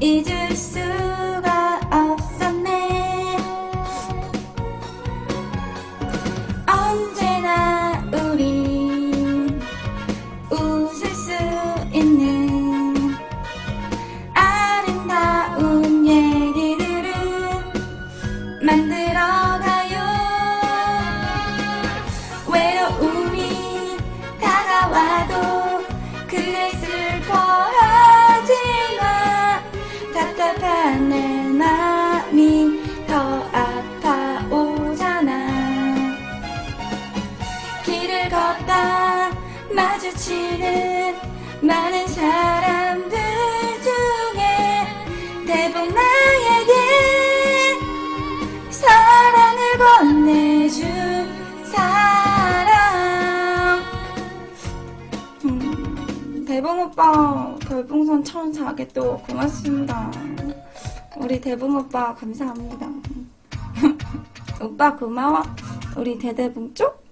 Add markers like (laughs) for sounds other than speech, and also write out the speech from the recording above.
잊을 수가 없었네. 언제나 우리 웃을 수 있는 아름다운 얘기들을 만들어가 내 맘이 더 아파오잖아. 길을 걷다 마주치는 많은 사람들 중에 대부분 나에게 사랑을 건네준 사람. 음, 대봉 오빠 별풍선 1004개 또 고맙습니다 우리 대봉 오빠 감사합니다. (laughs) 오빠 고마워. 우리 대대봉 쪽